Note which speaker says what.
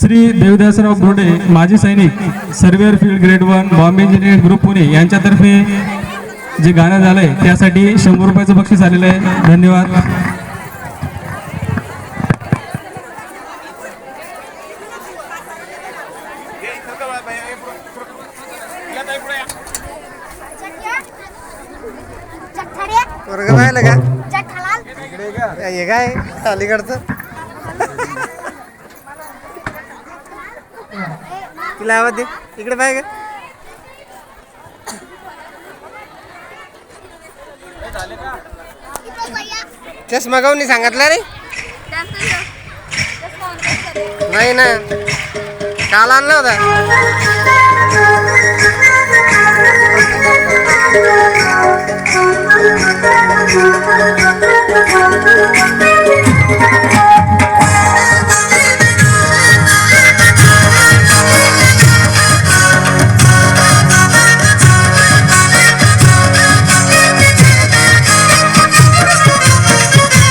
Speaker 1: श्री देवदासराव बोर्डे माजी सैनिक surveyor field grade one Bombay engineering group Pune यांच्यातर्फे जे गाणं झालंय त्यासाठी शंभर रुपयाचं बक्षीस आलेलं आहे धन्यवाद
Speaker 2: हे काय अलीकडचं तिला आवाज दे. इकडे पाहिजे का चष्मा काऊन नाही रे? नाही ना. काल आणला होता.